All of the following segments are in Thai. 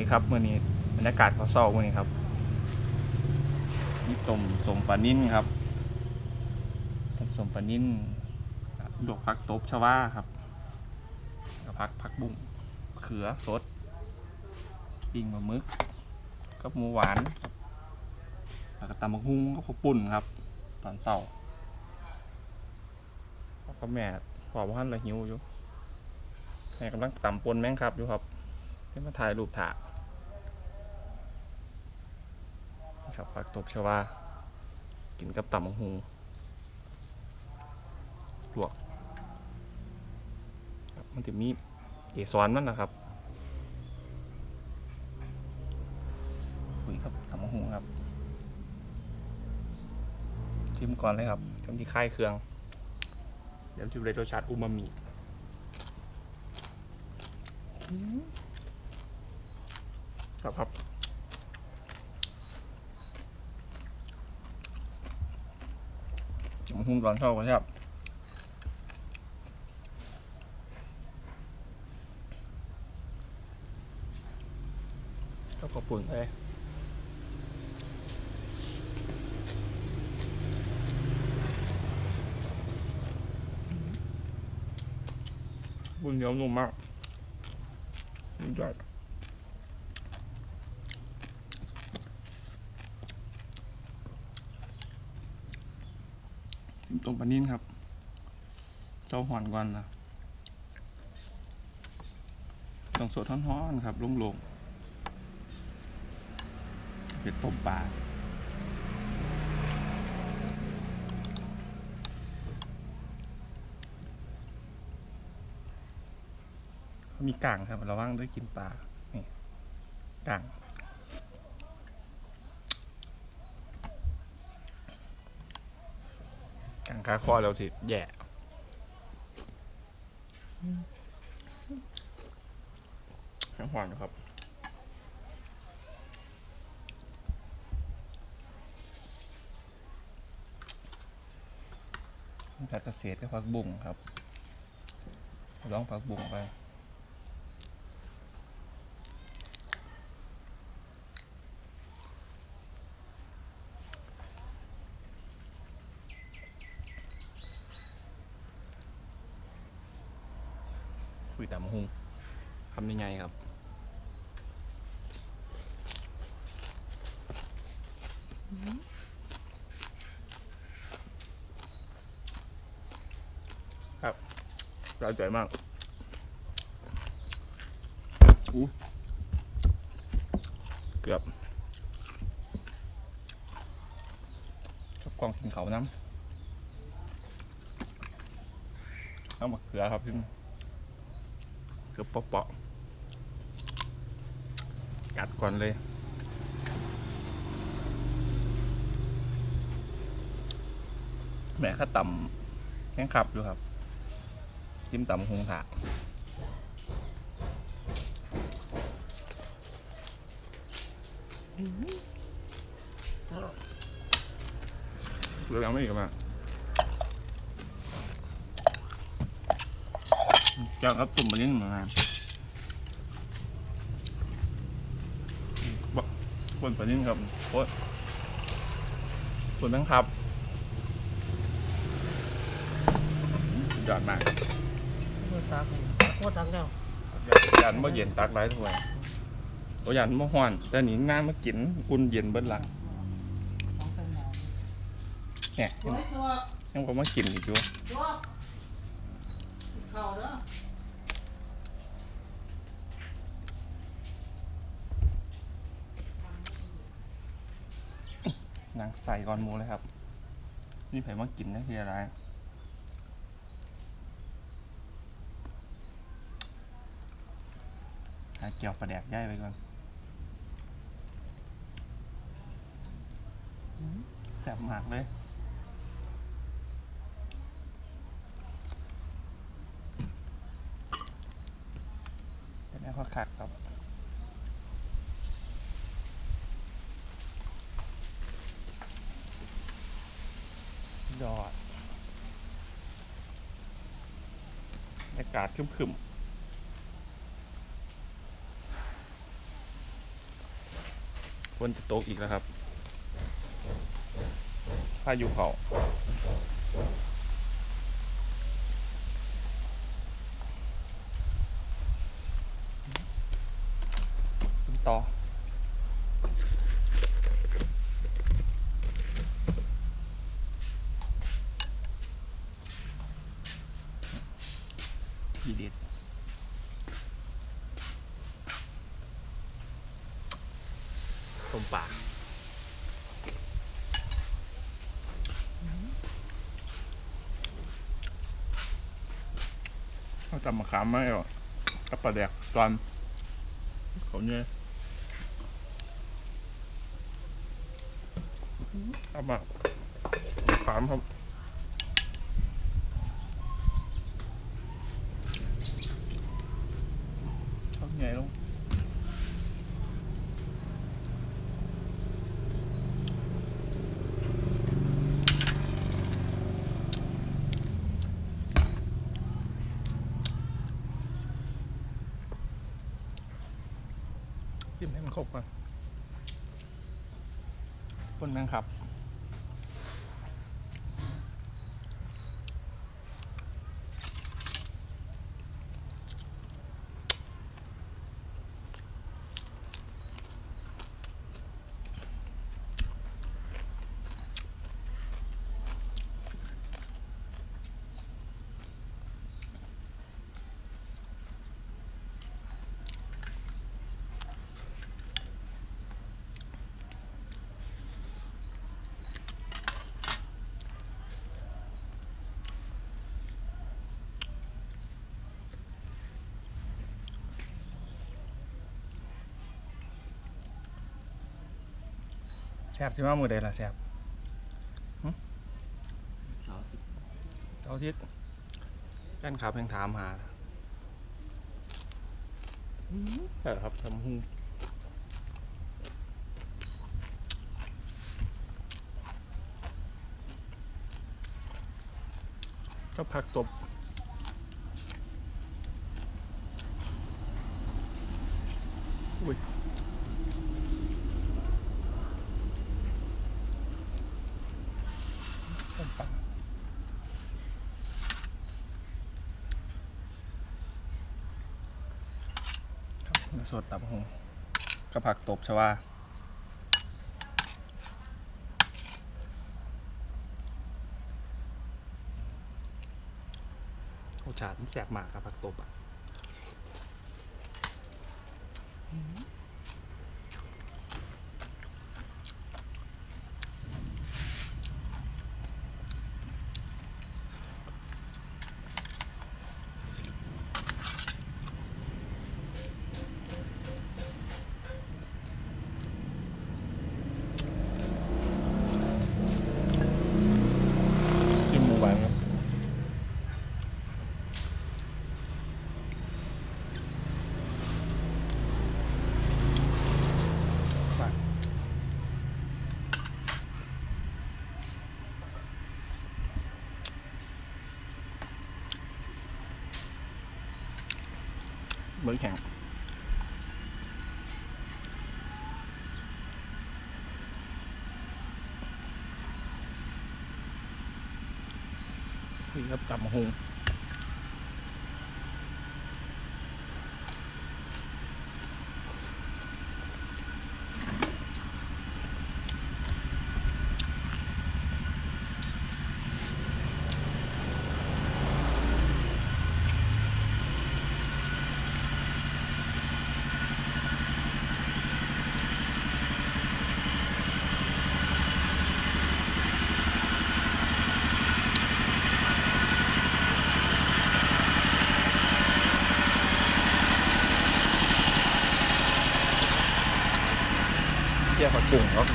ดีครับเมื่อนี้บรรยากาศเขาเศร้าเมื่อนี้ครับนี่ต้มสมปลานิ่นครับต้มสมปลานิ่นลวกผักตบชวาครับกับผักผักบุ้งเขือสดปิ้งปลาหมึกกับหมูหวานครับแล้วก็ตำบักฮุ้งกับข้าวปุ้นครับ ตอนเศร้าแล้วก็แม่ขอว่าท่านละหิวอยู่แม่กำลังตำปนแมงครับอยู่ครับให้มาถ่ายรูปถ่า ครับผักตบชวา กินกับตำบักฮุงลวกครับมันจะมีเกสรมันนะครับคุยครับตำบักฮุงครับชิมก่อนเลยครับชิมที่ค่ายเครื่อง เดี๋ยวจะได้รสชาติอูมามิครับครับ ผมหุ้มร้อนเข้ากันครับแล้วก็ปุ่นเลยบุญเหนียวนุ่มมากสุดยอด ตรงปลานิ่นครับเจ้าหอนก่อนนะต้องสดท้อนๆครับลงลงๆเป็นต้มปลามีก่างครับระวังด้วยกินปลานี่ก่าง ก่างคาคอเราสิแย่ทั้งหวานนะครับผักเกษตรกับผักบุ้งครับลองผักบุ้งไป คุยตามหุงทำยังไงครับ ครับ ร้าใจมากอู้เกือบชอบกล่องกินเขาน้ำน้ำมะเขือครับพี่เกือบเปาะๆกัดก่อนเลยแม่ข้าต่ำแข้งขับอยู่ครับ จิ้มต่ำหงถาเรื่องยังไม่อีกมาเจ้าครับตุ่มมาเลิ้นเหมือนกันบคนปลาลิ้นครับโคตรคนทั้งครับสุดยอดมาก ตรตักโคตรตักแล้วยันเมื่อเย็นตักไรถ้วยตัวยันเมื่อห้อนแต่หนีน้ำมากินอุ่นเย็นเบิ้ลหลังเนี่ยยังผมมากินอีกอยู่ข้าเด้อนางใส่ก่อนมูเลยครับ นี่ไผมากินนะคืออะไรหา เกี่ยวปลาแดกย่ายไปก่อนแซ่บมากเลยเป็นแม่ข้อคักครับสุดยอดบรรยากาศครึมๆ ฝนจะตกอีกแล้วครับพายุเขาต่อ ทีเด็ดต้มปลา เขาจำมะขามไม่หรอกกับปลาแดกตอนเขาเนี่ยเอามาขามครับ เขาใหญ่ลง จิ้มให้มันครบก่อนปนแมงครับ ซบใช่ไหมมือใดล่ะแซบหึเสาร์อาทิตย์แฟนคลับยังถามหาอืมใช่ครับทำหูก็ผักตบอุ้ย ต้มปลาครับเนื้อ สดตับหงกระผักตบใช่ว่าโอชาติมันแสบมากครับผักตบอะ เบิร์แข็ง คุยกับตำหงเที่ยวผักกุ้งครับ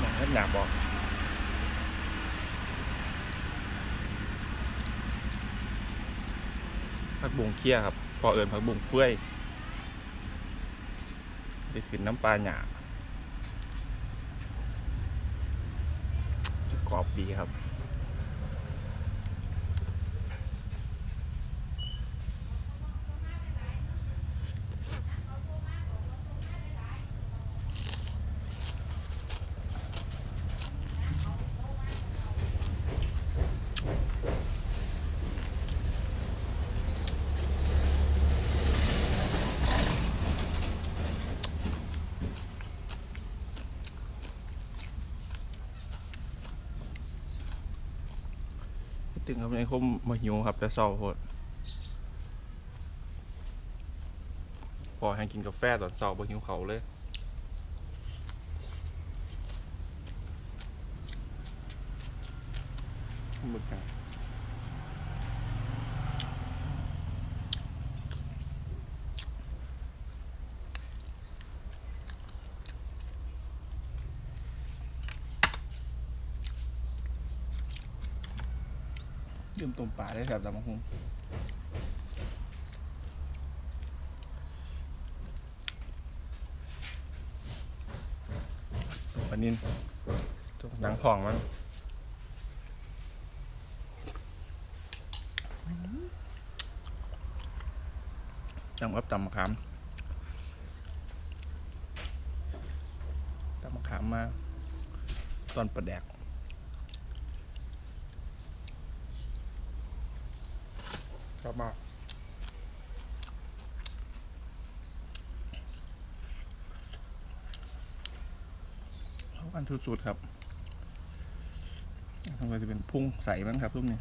หนังหนาบอก ผักบุ้งเคี่ยครับ พอเอิญผักบุ้งเฟื่อยไปขึ้นน้ำปลาหยากรอบดีครับ ในคมมาหิวครับแต่เศร้าโหดพอแห้กินกาแฟตอนเศร้าบ่หิวเขาเลยหมึกอะ ต้มปลาได้แบบตำบักหุ่งปลานินตัวหนังผ่องมันจำกับตำมะขามตำมะขามมา ตอนประแดก อบมากเข้ากันสุดๆครับทำไมจะเป็นพุ่งใสมั้งครับรูปนี้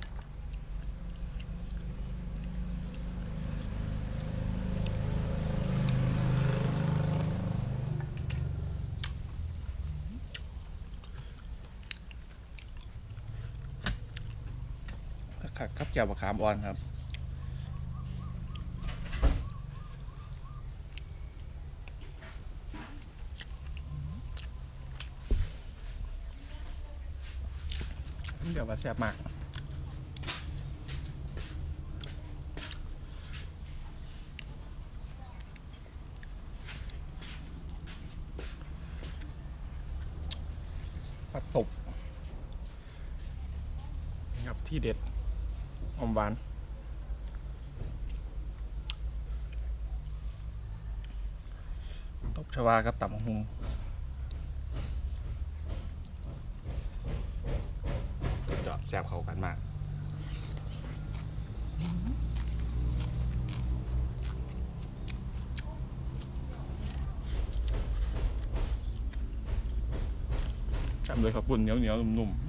ขัดกับแจ่วบะขามอ่อนครับ เดี๋ยวว่าแซ่บมากผัดตบนี่ครับที่เด็ดอมหวานตบชวากับตับหุงจะ แซ่บเข้ากันมากทำเลยครับปุ่นเหนียวเหนียวๆนุ่มๆ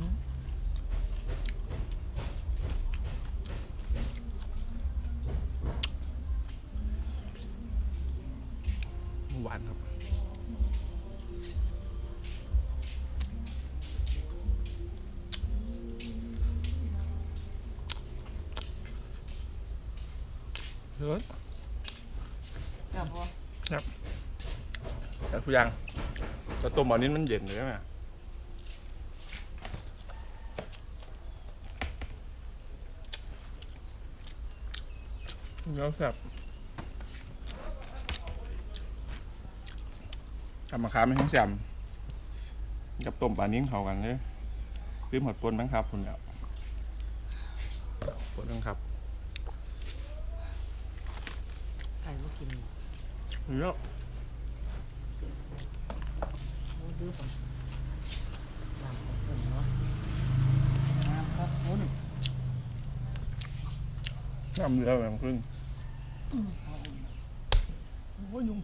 แต่ตัวหมอนี้มันเย็นเลยใช่ไหมเนื้อแซ่บทำมาค้าไม่ทั้งแซ่บกับต้มปลานิ้งเขากันเลยลืมหมดปนบ้างครับคุณแล้วปนบ้างครับไก่ลูกกินเยอะ โอ้ดื้อผมน้ำของเพิ่นเนาะน้ำครับคุณน้ำเรือแบบขึ้นเอาอุ่นโอ้ยยุง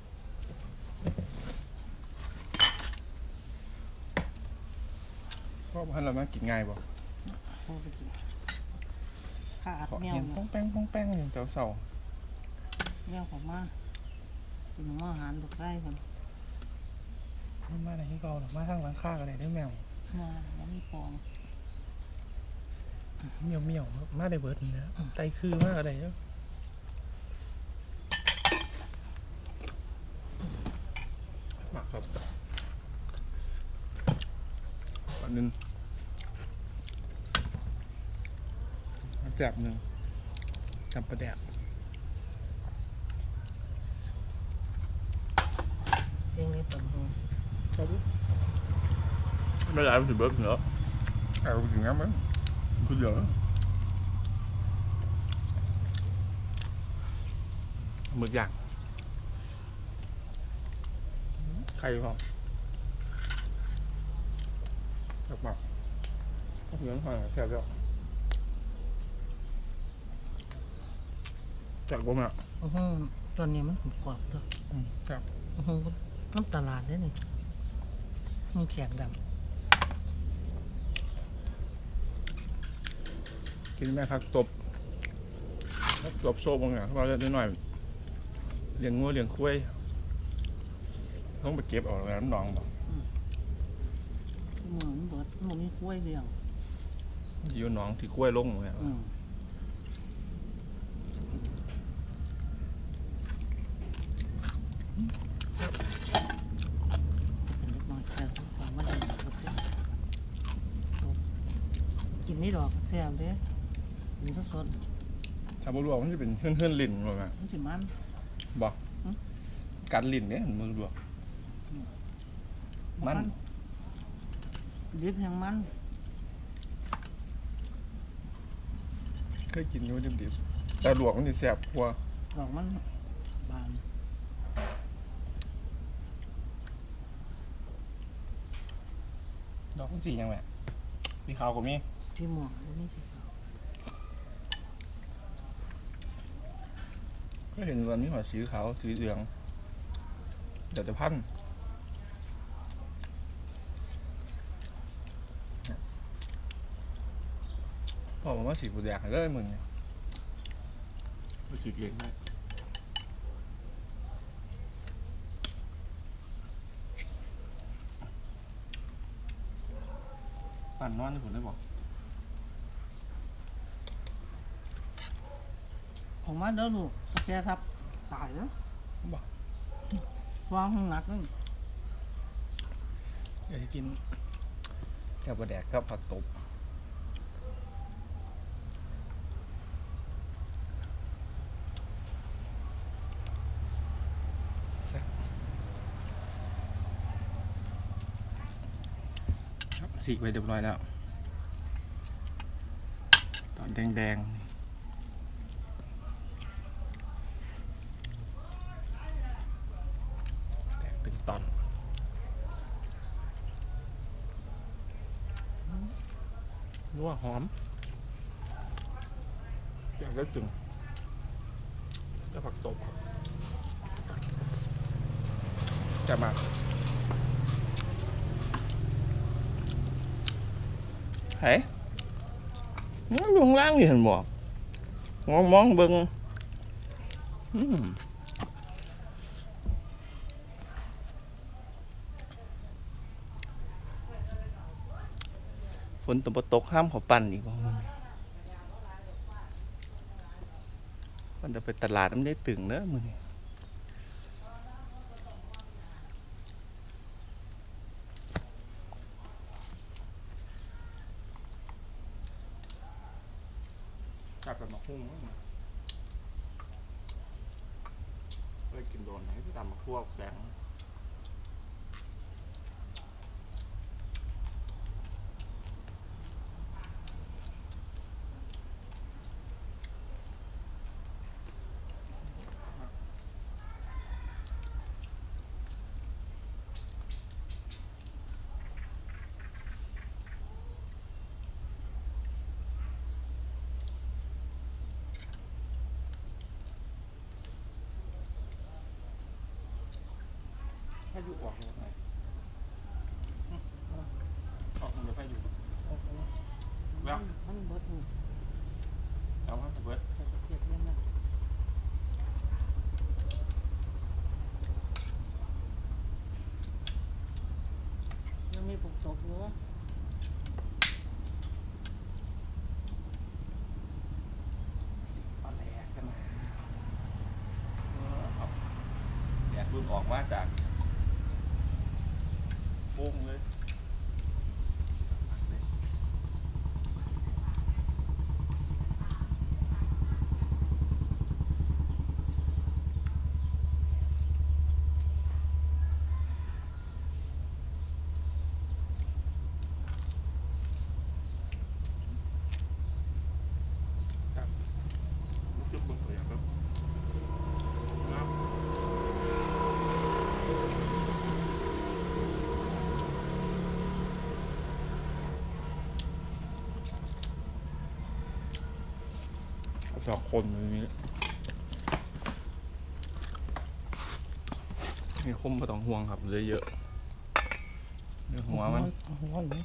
พ่อพันเรามากินง่ายบ่เอาไปกินข้าอัดเพราะแมวเห็นเนี่ป้อยงแป้งป้องแป้งอย่างเจ้าเสา แมวของมากินหม้ออาหารลูกไส้คน ไม่มาไหนที่เราหรอกมาทางหลังข้าอะไรได้แมวมาแล้วมีฟองเมียวเมียวมาได้เบิร์ดนี่นะไตคือมากอะไรเนาะหมักครับอันนึงอันแจกหนึ่งจำประแดกเลี้ยงเล็บต่ำหูครับไม่ได้มันถึงเบิร์ด เหรอเอาไปถึงงั้นมั้งคือเยอะหมึกย่างไข่พร้อมหมักหมักก็เห มือนหอยแซ่บแล้วจากผมอะอื้อหือตอนนี้มันกรอบตัวอืมครับอื้อหือน้ำตลาดได้นี่มีแขกดกินแม่พักตบพักตบโซ่บางอย่างเขาบอกจะหน่อยเลี้ยงงัวเลี้ยงคุ้ยต้องไปเก็บเออกแล้วน้องบอกเหมือนเบิดมันมีคุ้วยเลี้ยงอยู่หน้องที่คุ้ยลงเนี่ยอืมเป็นเล็กน้อยแค่ของมันเองก็เสีย กินไม่ดอกแซ่บเด้มีสดถ้าบ่รู้ว่ามันจะเป็นเพื่อนๆลิ้นบ่แม่ๆมันสิมัน บอกอืมกัดลิ้นเนี่ยมือรู้ว่ามัน ดิบแห่งมันเคยกินอยู่ดิบๆแต่ลวกมันจะแซ่บกว่าดอกมันบานดอกมันสียังไงสีขาวก็มี ที่หมวกนี่สิครับก็เห็นวันนี้หัวสีขาวสีเหลืองเดี๋ยวจะพันธุ์เนี่ยพ่อผมว่าสีบูแดงเลยมึงเนี่ยสีเองได้ปั่นนอนที่ผมได้บอก ของมันเด้อลูกสแกทับตายแล้วบอกวางข้างหนักนั่นอยากจะกินแกบแดกกับผักตบแซ่บครับสีกไปเรียบร้อยแล้วตอนแดงๆแดงเป็นตอน นัว หอมอยากได้จึงจะผักตบครับจะมาเฮ้ยนี่อยู่ข้างล่างนี่เห็นบ่มองมองเบิ่งอืม ฝนตกตกห้ามขอปั่นอีกบ่มึงมันจะไปตลาดมันได้ตึงเนอะมึงจับแบบมาหุ้งไปกินโดนไหนที่ตามมาพวกแดงให้ อยู่ออกเลยไหนออกมันจะไปอยู่แล้วมันเบิดนี่เอามาเบิดใส่เทียเนี่ยนะยังมีปุกตกอยู่ปลาแหลกกันนะเออเอาแดดรุ่นออกมาจาก ปุ้งเลยครับรู้สึกเบิ่งตัวอย่างครับครับ สองคนอย่างนี้มีคมไม่ต้องห่วงครับเลยเยอะเนื้อหัวมันหัวเลย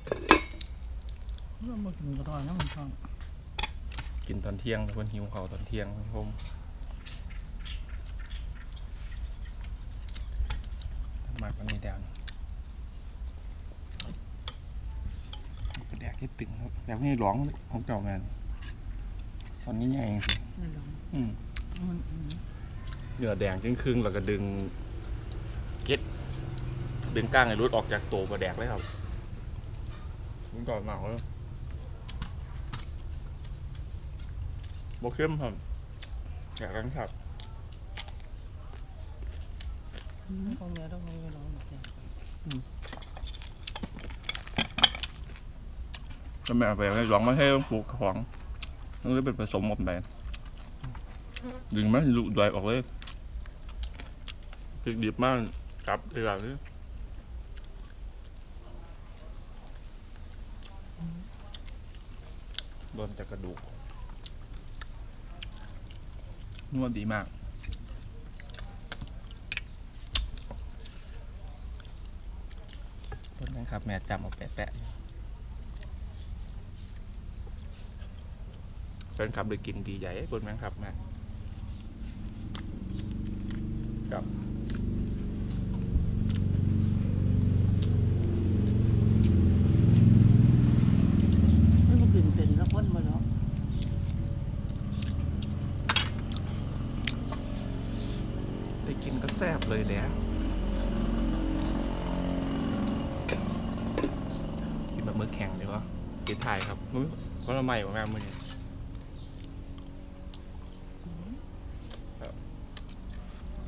เรามากินกระดอยนะมันฟังกินตอนเที่ยงเพิ่นหิวเขาวตอนเที่ยงครับผมมากกว่านี้แดงกระแดกที่ตึงครับแบบนี้ร้องของเก่าแมน ตอนนี้ใหญ่เองสินี่ลองอืมมันอืมเนื้อแดงครึ่งๆแล้วก็ดึงเก็ดดึงก้างไอ้รุดออกจากตัวกระแดกเลยครับมันก่อนมากเลยบกเข้มครับอยากกันครับของเนื้อต้องให้น้องหมดเลยก็ไม่เอาไปให้ร้องมาให้ปลูกของ มันเลยเป็นผสมหมดไปดึงมันลุดวยออกเลยพริกดิบมากกลับทีหลังนี่โดนแต่กระดูกนวดดีมากต้นนั้นครับ แม่จำเอาแปะๆอยู่ แฟ นคลับได้กินดีใหญ่บนแมงครับแม่ครับไม่มากินเป็นแล้วพ้นมาเนาะได้กินก็แซ่บเลยแหละกินแบบมือแข็งดีกว่ากินถ่ายครับมื้อเพราะเราใหม่กว่าแม่มือนี้ค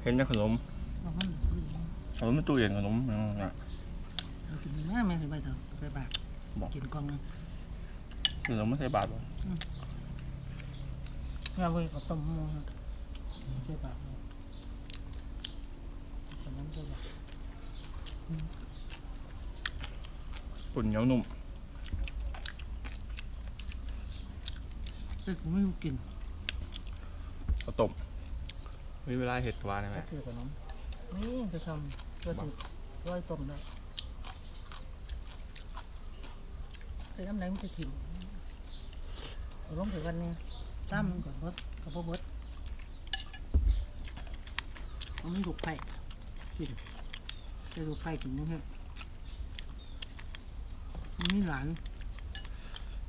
เห็นนะขนมเอามันขนมไม่ตู้เย็นขนมอืมอะเอากินแม่แม่ใส่ใบเถอะใส่บาทบอกกินกล่องนึงขนมไม่ใช่บาทหรอกเอาไว้กับต้มหมูใส่บาทขนมใส่บาทปุ่นเหนียวนุ่มเอ้ยผมไม่รู้กินข้าวต้ม มีเวลาเห็ดกว่าได้ไหม ก็ซื้อขนมนี่ไปทำก็ติดร้อยต้มได้ไปทำไรมันจะกินเอาลงไปวันนี้ตั้มมันก่อนบดกับบ่บดเอามันลูกไผ่กินจะลูกไผ่กินมั้งครับมันมีหลาน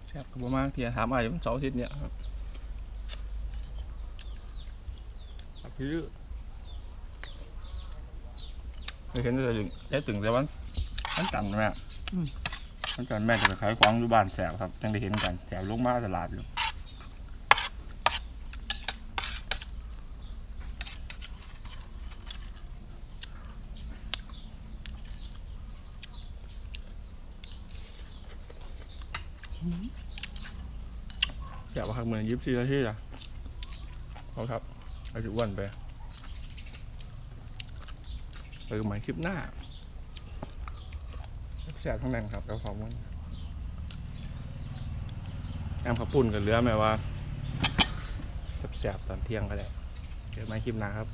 แซ่บกับมากเทียถามอะไรมันเสาร์อาทิตย์เนี่ยครับ ครับพี่เคยเห็นแต่ถึงได้ถึงแต่วันวันจันทร์แม่อืม วันจันทร์แม่จะไปขายของอยู่บ้านแสบครับยังได้เห็นกันแสบลงมาตลาดอยู่แสบว่าครับเหมือนยิบซีนาทีอะเอาครับเอาจุอ้วนไปไปกันใหม่คลิปหน้าแสบทั้งแรงครับแล้วขอบคุณแอมขับปุ่นกับเรือแม่ว่าแสบตอนเที่ยงก็ได้เจอไหมคลิปหน้าครับ